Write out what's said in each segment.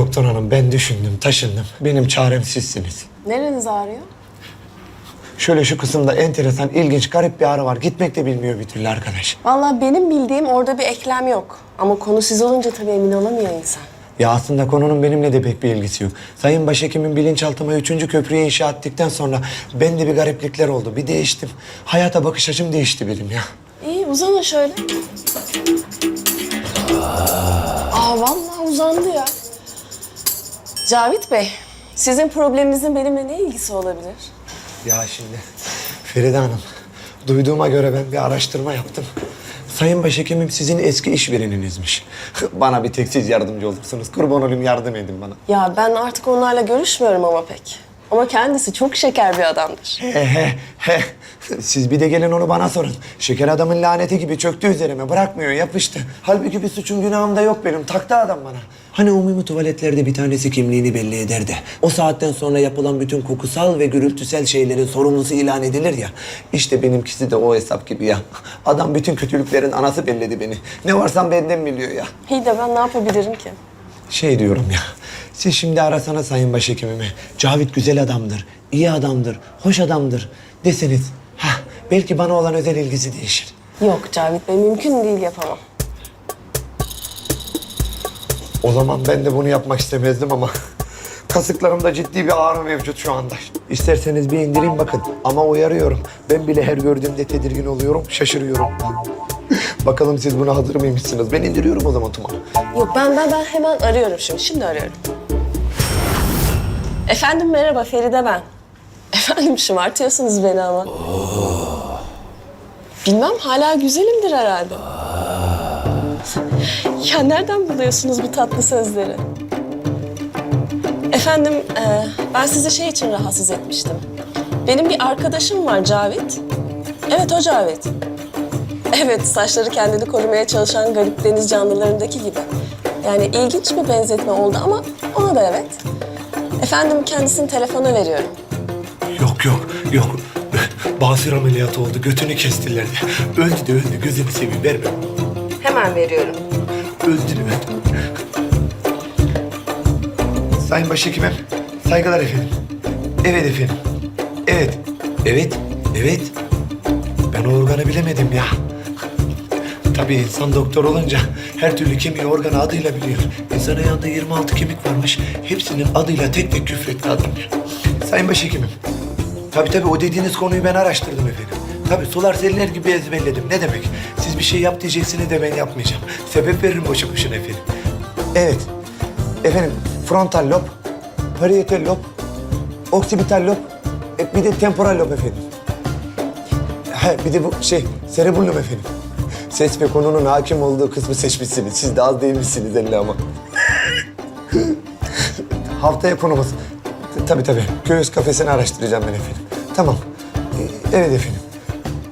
Doktor hanım ben düşündüm, taşındım. Benim çarem sizsiniz. Nereniz ağrıyor? Şöyle şu kısımda enteresan, ilginç, garip bir ağrı var. Gitmek de bilmiyor bir türlü arkadaş. Vallahi benim bildiğim orada bir eklem yok. Ama konu siz olunca tabii emin olamıyor insan. Ya aslında konunun benimle de pek bir ilgisi yok. Sayın Başhekim'in bilinçaltıma üçüncü köprüyü inşa ettikten sonra bende bir gariplikler oldu. Bir değiştim. Hayata bakış açım değişti benim ya. İyi uzanın şöyle. Aa vallahi uzandı ya. Cavit Bey, sizin probleminizin benimle ne ilgisi olabilir? Ya şimdi Feride Hanım, duyduğuma göre ben bir araştırma yaptım. Sayın Başhekimim sizin eski işvereninizmiş. Bana bir tek siz yardımcı olursunuz. Kurban olayım yardım edin bana. Ya ben artık onlarla görüşmüyorum ama pek. Ama kendisi çok şeker bir adamdır. He he he. Siz bir de gelin onu bana sorun. Şeker adamın laneti gibi çöktü üzerime. Bırakmıyor, yapıştı. Halbuki bir suçum günahım da yok benim. Taktı adam bana. Hani umumi tuvaletlerde bir tanesi kimliğini belli eder de... ...o saatten sonra yapılan bütün kokusal ve gürültüsel şeylerin sorumlusu ilan edilir ya... ...işte benimkisi de o hesap gibi ya. Adam bütün kötülüklerin anası belledi beni. Ne varsam benden biliyor ya. İyi de ben ne yapabilirim ki? Şey diyorum ya, siz şimdi arasana Sayın Başhekimimi. Cavit güzel adamdır, iyi adamdır, hoş adamdır deseniz... Hah, belki bana olan özel ilgisi değişir. Yok Cavit Bey mümkün değil yapamam. O zaman ben de bunu yapmak istemezdim ama... Kasıklarımda ciddi bir ağrı mevcut şu anda. İsterseniz bir indireyim bakın ama uyarıyorum. Ben bile her gördüğümde tedirgin oluyorum, şaşırıyorum. Bakalım siz buna hazır mıymışsınız? Ben indiriyorum o zaman Tuman. Yok ben ben ben hemen arıyorum şimdi. Şimdi arıyorum. Efendim merhaba Feride ben. Efendim şımartıyorsunuz beni ama. Bilmem hala güzelimdir herhalde. ya nereden buluyorsunuz bu tatlı sözleri? Efendim e, ben sizi şey için rahatsız etmiştim. Benim bir arkadaşım var Cavit. Evet o Cavit. Evet, saçları kendini korumaya çalışan garip deniz canlılarındaki gibi. Yani ilginç bir benzetme oldu ama ona da evet. Efendim kendisinin telefonu veriyorum. Yok yok yok. Basir ameliyatı oldu. Götünü kestiler. Öldü de öldü. Gözünü seveyim verme. Hemen veriyorum. Öldü de öldü. Sayın Başhekimim, saygılar efendim. Evet efendim. Evet. Evet. Evet. Ben o organı bilemedim ya. Tabii insan doktor olunca her türlü kemiği organı adıyla biliyor. İnsan ayağında 26 kemik varmış. Hepsinin adıyla tek tek küfretti adam ya. Sayın Başhekimim. Tabii tabii o dediğiniz konuyu ben araştırdım efendim. Tabii sular seller gibi ezberledim. Ne demek? Siz bir şey yap diyeceksiniz de ben yapmayacağım. Sebep veririm boşu boşuna efendim. Evet. Efendim frontal lob, parietal lob, oksipital lob, e, bir de temporal lob efendim. Ha, bir de bu şey, serebellum efendim. Ses ve konunun hakim olduğu kısmı seçmişsiniz. Siz de az değilmişsiniz elli ama. Haftaya konumuz. Tabii tabii. Göğüs kafesini araştıracağım ben efendim. Tamam. Ee, Evet efendim.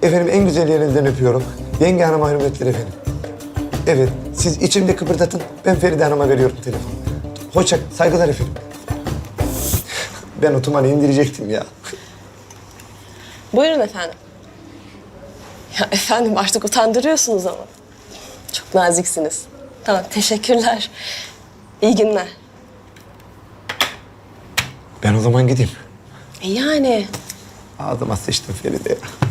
Efendim en güzel yerinizden öpüyorum. Yenge hanıma hürmetler efendim. Evet, siz içimde kıpırdatın. Ben Feride Hanım'a veriyorum telefonu. Hoşça, saygılar efendim. Ben o indirecektim ya. Buyurun efendim. Ya efendim artık utandırıyorsunuz ama. Çok naziksiniz. Tamam teşekkürler. İyi günler. Ben o zaman gideyim. E yani Ağzıma sıçtım Feride ya.